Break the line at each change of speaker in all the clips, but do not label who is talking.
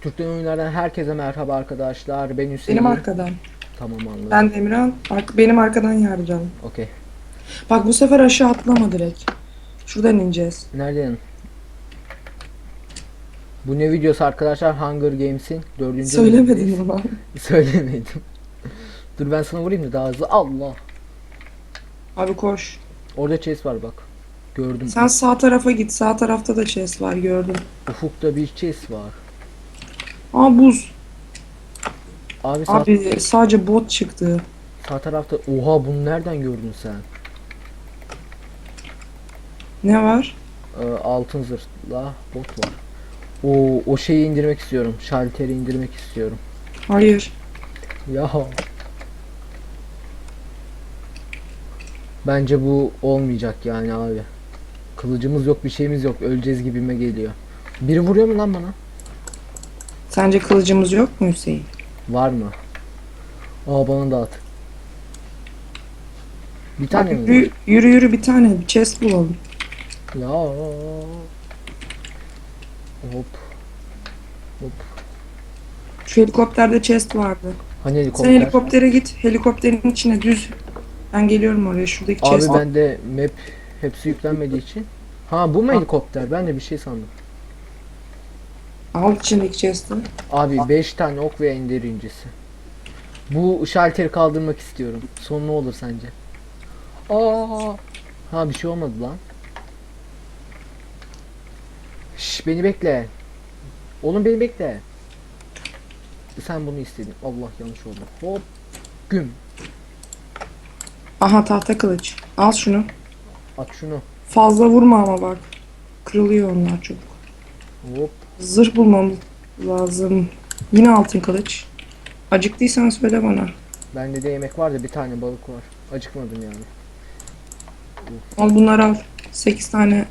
Türkten oyunlardan herkese merhaba arkadaşlar. Ben Hüseyin.
Benim arkadan.
Tamam anladım.
Ben Demirhan. Ark benim arkadan yardım.
Okey.
Bak bu sefer aşağı atlama direkt. Şuradan ineceğiz.
Nereden? Bu ne videosu arkadaşlar? Hunger Games'in dördüncü
mi bana?
Söylemedim. Dur ben sana vurayım da daha hızlı. Allah.
Abi koş.
Orada chest var bak. Gördüm.
Sen sağ tarafa git. Sağ tarafta da chest var gördüm.
Ufukta bir chest var.
Aa buz.
Abi sağ,
Abi sadece bot çıktı.
sağ tarafta. Oha bunu nereden gördün sen?
Ne var?
Ee, altın zırhla bot var. O o şeyi indirmek istiyorum. Şalteri indirmek istiyorum.
Hayır.
Ya. Bence bu olmayacak yani abi. Kılıcımız yok, bir şeyimiz yok. Öleceğiz gibime geliyor. Biri vuruyor mu lan bana?
Sence kılıcımız yok mu Hüseyin?
Var mı? Aa bana da at. Bir tane
Bak,
mi? var?
yürü, yürü yürü bir tane bir chest bulalım.
Ya. Hop. Hop.
Şu helikopterde chest vardı.
Hani
Sen
helikopter?
helikoptere git. Helikopterin içine düz. Ben geliyorum oraya. Şuradaki
Abi
chest.
bende map hepsi yüklenmediği için. Ha bu mu helikopter? Ben de bir şey sandım.
Al içindeki chest'i.
Abi 5 tane ok ve ender incisi. Bu şalteri kaldırmak istiyorum. Son ne olur sence? Aa! Ha bir şey olmadı lan. Şş beni bekle. Oğlum beni bekle. Sen bunu istedin. Allah yanlış oldu. Hop. Güm.
Aha tahta kılıç. Al şunu.
At şunu.
Fazla vurma ama bak. Kırılıyor onlar çabuk.
Hop.
Zırh bulmamız lazım. Yine altın kılıç. Acıktıysan söyle bana.
Bende de yemek var da bir tane balık var. Acıkmadım yani.
Al bunları al. 8 tane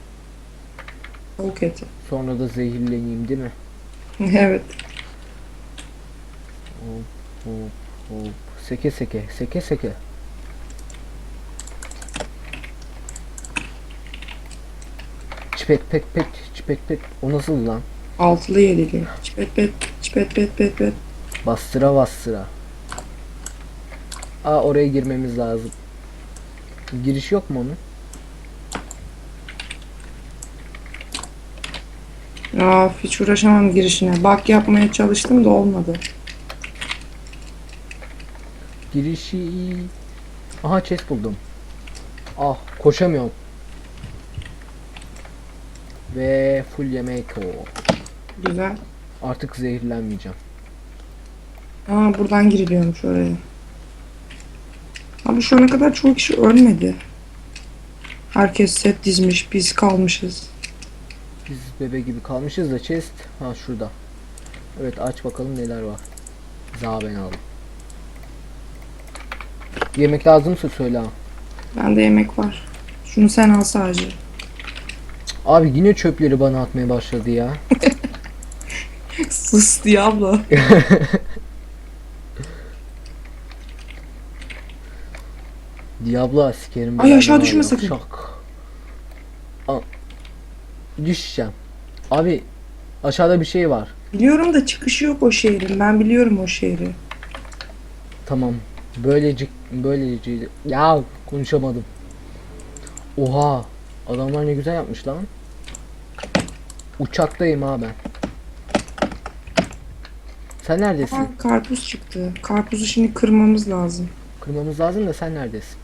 tavuk eti.
Sonra da zehirleneyim değil mi?
evet.
Hop hop hop. Seke seke seke seke. Çipet pet pet çipet pet. O nasıl lan?
Altılı yedili. Çipet pet. Çipet pet pet pet.
Bastıra bastıra. Aa oraya girmemiz lazım. Giriş yok mu onun?
Aa, hiç uğraşamam girişine. Bak yapmaya çalıştım da olmadı.
Girişi. Aha chest buldum. Ah koşamıyorum. Ve full yemek o.
Güzel.
Artık zehirlenmeyeceğim.
Aa buradan giriliyormuş oraya. Abi şu ana kadar çoğu kişi ölmedi. Herkes set dizmiş, biz kalmışız.
Biz bebe gibi kalmışız da chest. Ha şurada. Evet aç bakalım neler var. Za ben aldım. Yemek lazımsa söyle ha.
Bende yemek var. Şunu sen al sadece.
Abi yine çöpleri bana atmaya başladı ya.
Sus diye abla.
Diablo sikerim.
Ay, aşağı düşme sakın.
Şak. Aa, düşeceğim. Abi aşağıda bir şey var.
Biliyorum da çıkışı yok o şehrin. Ben biliyorum o şehri.
Tamam. Böylecik böylece ya konuşamadım. Oha. Adamlar ne güzel yapmış lan. Uçaktayım ha ben. Sen neredesin?
Aa, karpuz çıktı. Karpuzu şimdi kırmamız lazım.
Kırmamız lazım da sen neredesin?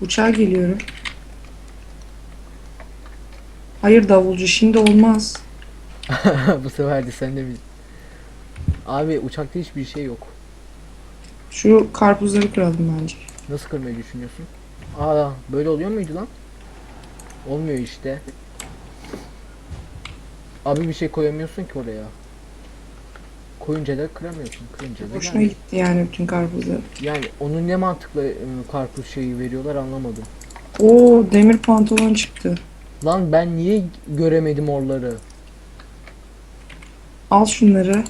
Uçağa geliyorum. Hayır davulcu şimdi olmaz.
Bu sefer de sen de mi? Abi uçakta hiçbir şey yok.
Şu karpuzları kıralım bence.
Nasıl kırmayı düşünüyorsun? Aa böyle oluyor muydu lan? Olmuyor işte. Abi bir şey koyamıyorsun ki oraya. Koyunca da kıramıyorsun. Kırınca da
Hoşuna
gelmiyor.
gitti yani bütün karpuzlar.
Yani onun ne mantıkla e, karpuz şeyi veriyorlar anlamadım.
Oo demir pantolon çıktı.
Lan ben niye göremedim oraları?
Al şunları.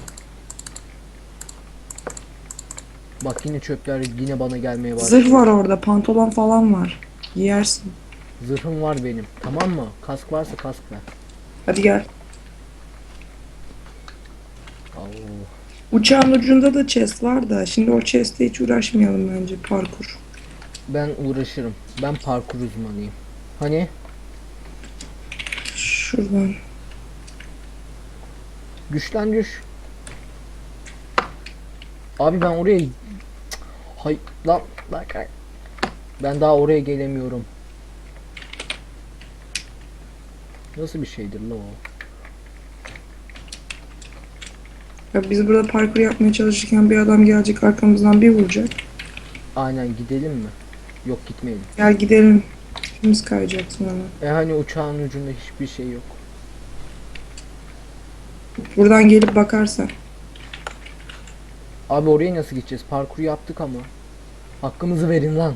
Bak yine çöpler yine bana gelmeye başladı.
Zırh var orada pantolon falan var. Giyersin.
Zırhım var benim. Tamam mı? Kask varsa kask ver.
Hadi gel. Uçağın ucunda da chest var da şimdi o chest'e hiç uğraşmayalım bence parkur.
Ben uğraşırım. Ben parkur uzmanıyım. Hani
Şuradan.
güçlen düş. Abi ben oraya Hay lan lan Ben daha oraya gelemiyorum. Nasıl bir şeydir la o?
Ya biz burada parkur yapmaya çalışırken bir adam gelecek arkamızdan bir vuracak.
Aynen gidelim mi? Yok gitmeyelim.
Gel gidelim. Hepimiz kayacak sonra.
E hani uçağın ucunda hiçbir şey yok.
Buradan gelip bakarsa.
Abi oraya nasıl gideceğiz? Parkur yaptık ama. Hakkımızı verin lan.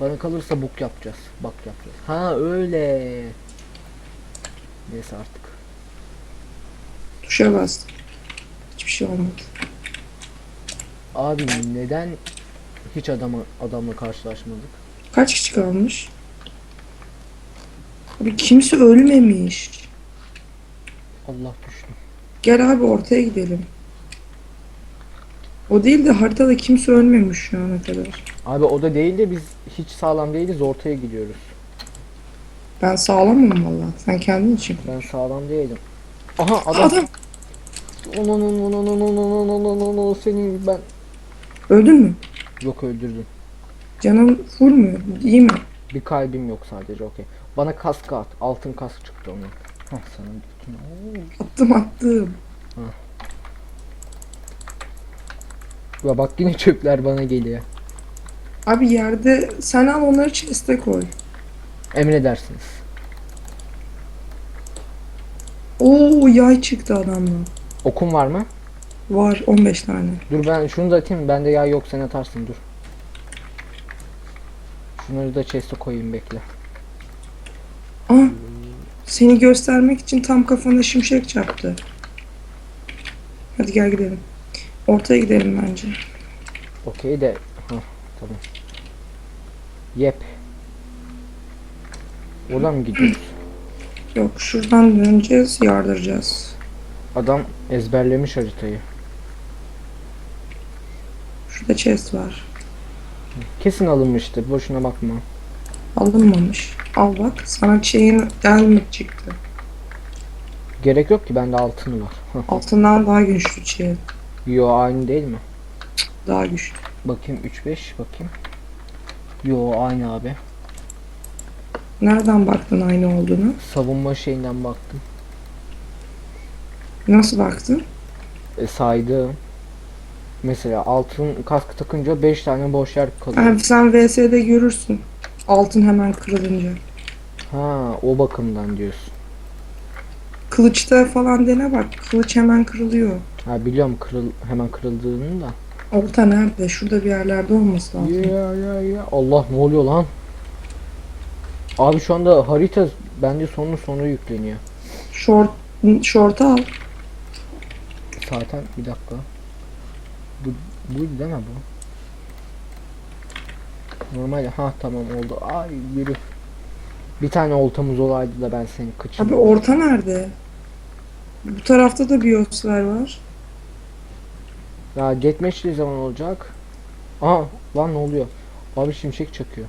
Bana kalırsa buk yapacağız. Bak yapacağız. Ha öyle. Neyse artık.
Tuşa bastım. Hiçbir şey olmadı.
Abi neden hiç adama adamla karşılaşmadık?
Kaç kişi kalmış? Abi kimse ölmemiş.
Allah düştüm.
Gel abi ortaya gidelim. O değil de haritada kimse ölmemiş şu ana kadar.
Abi o da değil de biz hiç sağlam değiliz ortaya gidiyoruz.
Ben sağlamım valla. Sen kendin için.
Ben sağlam değilim. Aha adam.
Adam.
Onun onun onun onun onun onun onun onun senin ben.
Öldün mü?
Yok öldürdüm.
Canım full mü? İyi mi?
Bir kalbim yok sadece okey. Bana kask at. Altın kask çıktı onun. Hah sana bütün.
Attım attım.
Ya bak yine çöpler bana geliyor.
Abi yerde sen al onları chest'e koy.
Emredersiniz.
Oo yay çıktı adamdan.
Okum var mı?
Var 15 tane.
Dur ben şunu da atayım. Bende yağ yok sen atarsın dur. Şunları da chest'e koyayım bekle.
Aa, seni göstermek için tam kafana şimşek çarptı. Hadi gel gidelim. Ortaya gidelim bence.
Okey de. Hah tamam. Yep. Oradan mı gidiyoruz?
Yok şuradan döneceğiz yardıracağız.
Adam ezberlemiş haritayı.
Şurada chest var.
Kesin alınmıştır. Boşuna bakma.
Alınmamış. Al bak sana şeyin helmet çıktı.
Gerek yok ki bende altın var.
Altından daha güçlü şey.
Yo aynı değil mi?
Daha güçlü.
Bakayım 3-5 bakayım. Yo aynı abi.
Nereden baktın aynı olduğunu?
Savunma şeyinden baktım.
Nasıl baktın?
E, saydım. Mesela altın kask takınca 5 tane boş yer kalıyor.
Abi sen VS'de görürsün. Altın hemen kırılınca.
Ha o bakımdan diyorsun.
Kılıçta falan dene bak. Kılıç hemen kırılıyor.
Ha biliyorum kırıl hemen kırıldığını da.
Orta nerede? Şurada bir yerlerde olması lazım.
Ya ya ya Allah ne oluyor lan? Abi şu anda harita bence sonu sonu yükleniyor.
Short, short'u al.
Zaten bir dakika. Bu buydu değil mi bu? Normal ha tamam oldu. Ay yürü. Bir tane oltamız olaydı da ben senin kıçını.
Abi orta nerede? Bu tarafta da biosfer var.
Ya ne zaman olacak? Aa lan ne oluyor? Abi şimşek çakıyor.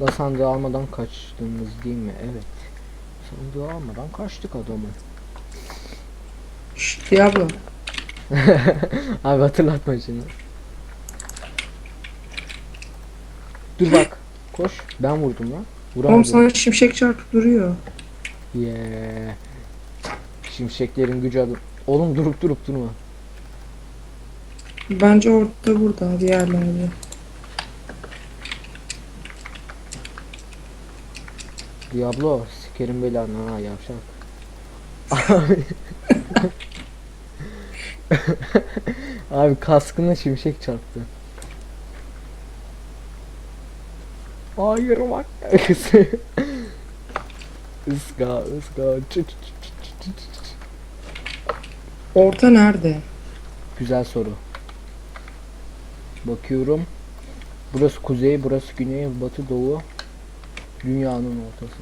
La sandığı almadan kaçtınız değil mi? Evet. Sandığı almadan kaçtık adamı.
Şşt Diablo.
Abi hatırlatma şimdi. Dur bak. Koş. Ben vurdum lan.
Oğlum
Vuramadım.
sana şimşek çarpıp duruyor.
Yeah. Şimşeklerin gücü adı. Oğlum durup durup durma.
Bence orta burada diğerlerde.
Diablo sikerim belanı ha yavşak. Abi. Kaskına şimşek çarptı. Hayır bak. Iska ıska.
Orta nerede?
Güzel soru. Bakıyorum. Burası kuzey, burası güney, batı, doğu. Dünyanın ortası.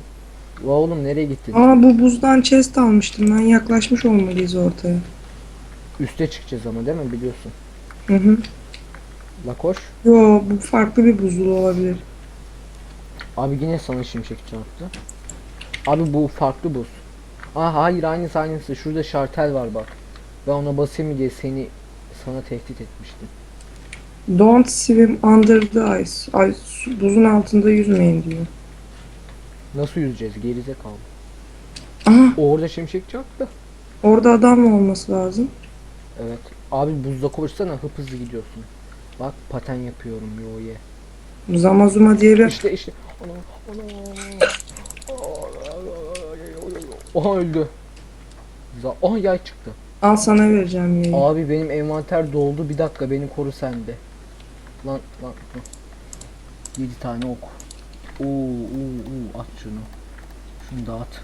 Va oğlum nereye gittin?
Aa bu buzdan chest almıştım ben. Yaklaşmış olmalıyız ortaya.
Üste çıkacağız ama değil mi biliyorsun?
Hı hı.
La koş.
Yo bu farklı bir buzul olabilir.
Abi yine sana şimşek çarptı. Abi bu farklı buz. Aa hayır aynısı aynısı. Şurada şartel var bak. Ben ona basayım diye seni sana tehdit etmiştim.
Don't swim under the ice. Ay, buzun altında yüzmeyin diyor.
Nasıl yüzeceğiz? Gerize kaldı.
Aha
Orada şimşek çarptı.
orada adam mı olması lazım?
Evet. Abi buzda koşsana hıp hızlı gidiyorsun. Bak paten yapıyorum yo ye.
Zamazuma diye bir...
İşte işte. Ana ana. Oha öldü. Za Oha yay çıktı.
Al sana vereceğim yayı.
Abi benim envanter doldu. Bir dakika beni koru sen de. Lan lan. 7 tane ok. Oo, oo, oo, at şunu. Şunu da at.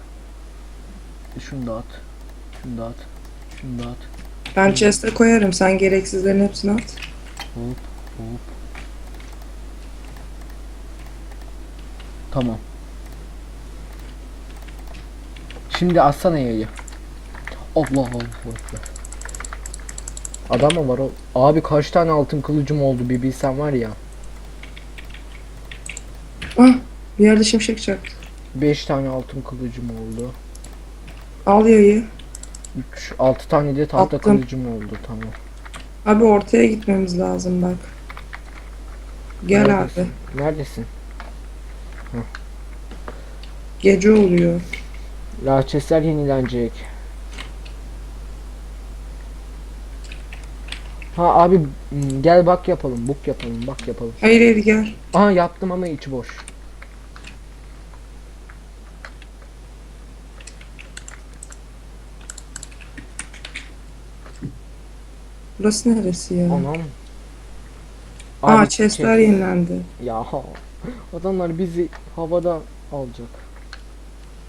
Şunu da at. Şunu da at. Şunu da at.
Ben chest'e koyarım. Sen gereksizlerin hepsini at.
Hop hop. Tamam. Şimdi atsana yayı. Allah Allah Allah. Adam mı var o? Abi kaç tane altın kılıcım oldu bir bilsen var ya.
Ah bir yerde şimşek çaktı.
5 tane altın kılıcım oldu.
Al yayı.
3 6 tane de tahta
Attım.
kılıcım oldu tamam.
Abi ortaya gitmemiz lazım bak. Gel
Neredesin?
abi.
Neredesin?
Gece oluyor.
Rahçesler yenilenecek. Ha abi m, gel bak yapalım. Book yapalım. Bak yapalım.
Hayır hayır gel.
Aha yaptım ama içi boş.
Burası neresi ya?
Anam.
Aa
Abi,
chestler
chest-
yenilendi.
Ya adamlar bizi havada alacak.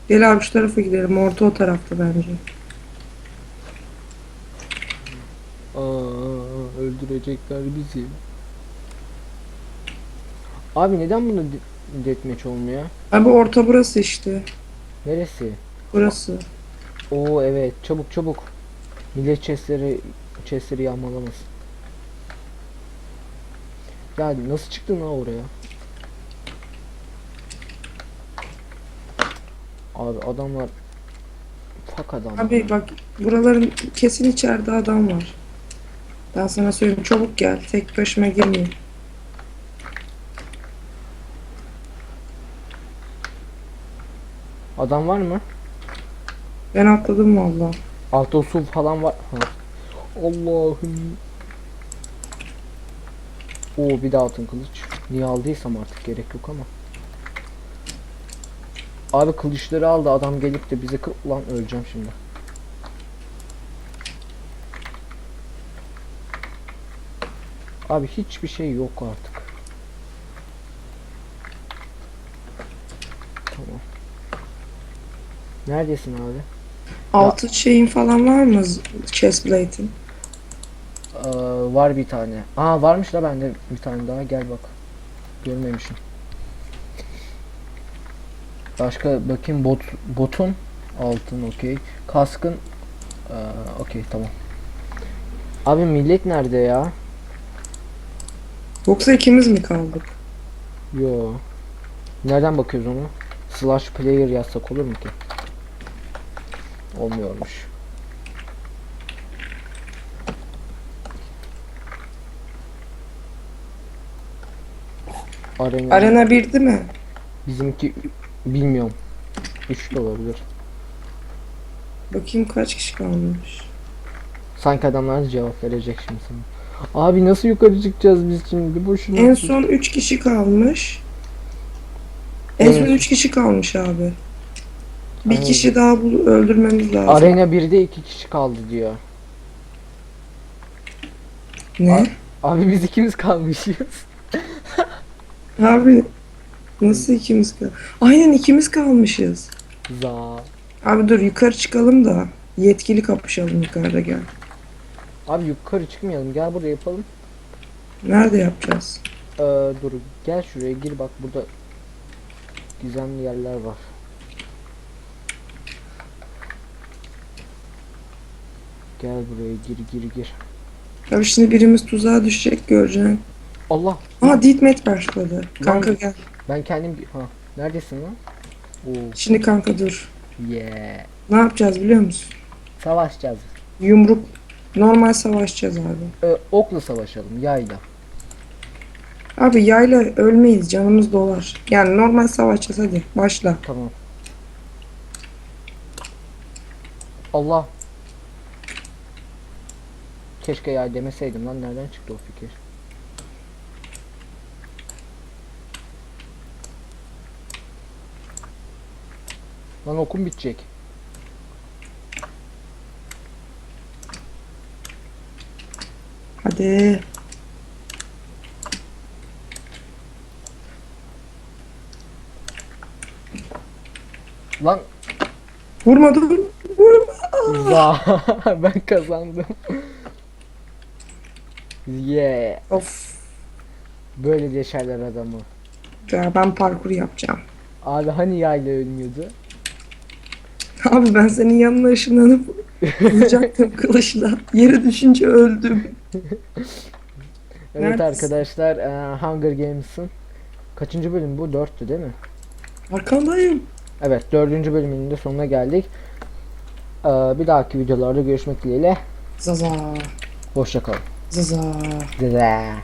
Gel abi şu tarafa gidelim. Orta o tarafta bence.
Aa, öldürecekler bizi. Abi neden bunu de- deathmatch olmuyor?
Abi orta burası işte.
Neresi?
Burası.
Oo evet çabuk çabuk. Millet chestleri chestleri yağmalamasın. Ya nasıl çıktın lan oraya? Abi adamlar Fak adamlar.
Abi bak buraların kesin içeride adam var. Ben sana söyleyeyim çabuk gel. Tek başıma girmeyeyim.
Adam var mı?
Ben atladım valla.
Altta su falan var. Ha. Allah'ım. Oo bir daha altın kılıç. Niye aldıysam artık gerek yok ama. Abi kılıçları aldı adam gelip de bize kı- lan öleceğim şimdi. Abi hiçbir şey yok artık. Tamam. Neredesin abi?
Altı şeyin falan var mı? Chestplate'in.
Ee, var bir tane. Aa varmış da bende bir tane daha gel bak. Görmemişim. Başka bakayım bot botun altın okey. Kaskın ee, okey tamam. Abi millet nerede ya?
Yoksa ikimiz mi kaldık?
Yo. Nereden bakıyoruz onu? Slash player yazsak olur mu ki? Olmuyormuş. Arena.
Arena 1'di mi?
Bizimki bilmiyorum. 3 de olabilir.
Bakayım kaç kişi kalmış.
Sanki adamlar da cevap verecek şimdi sana. Abi nasıl yukarı çıkacağız biz şimdi? Boşuna.
En son 3 kişi kalmış. En son
Evet.
3 kişi kalmış abi. Bir
Aynen.
kişi daha bul öldürmemiz lazım.
Arena 1'de 2 kişi kaldı diyor.
ne?
Abi biz ikimiz kalmışız.
Abi nasıl ikimiz kal? Aynen ikimiz kalmışız.
Za.
Abi dur yukarı çıkalım da yetkili kapışalım yukarıda gel.
Abi yukarı çıkmayalım. Gel buraya yapalım.
Nerede yapacağız?
Ee, dur gel şuraya gir bak burada gizemli yerler var. Gel buraya gir gir gir.
Abi şimdi birimiz tuzağa düşecek göreceksin.
Allah
Aa deathmatch başladı. Kanka
Lan-
gel.
ben kendim ha neredesin lan? Oo
Şimdi kanka dur.
yeah.
Ne yapacağız biliyor musun?
Savaşacağız.
Yumruk normal savaşacağız abi.
Ee, okla savaşalım yayla.
Abi yayla ölmeyiz canımız dolar. Yani normal savaşacağız hadi başla.
Tamam. Allah. Keşke yay demeseydim lan nereden çıktı o fikir? Lan okum bitecek.
Hadi.
Lan
Vurma dur. Vurma.
ben kazandım. Yeah.
Of.
Böyle yaşarlar adamı.
Ya ben parkur yapacağım.
Abi hani yayla ölmüyordu?
Abi ben senin yanına ışınlanıp vuracaktım kılıçla. Yere düşünce öldüm.
Evet
Neredesin?
arkadaşlar eee, Hunger Games'ın kaçıncı bölüm bu? Dörttü değil mi?
Arkandayım.
Evet dördüncü bölümünün de sonuna geldik. Eee, bir dahaki videolarda görüşmek dileğiyle.
Zaza.
Hoşçakalın.
Zaza.
Zee.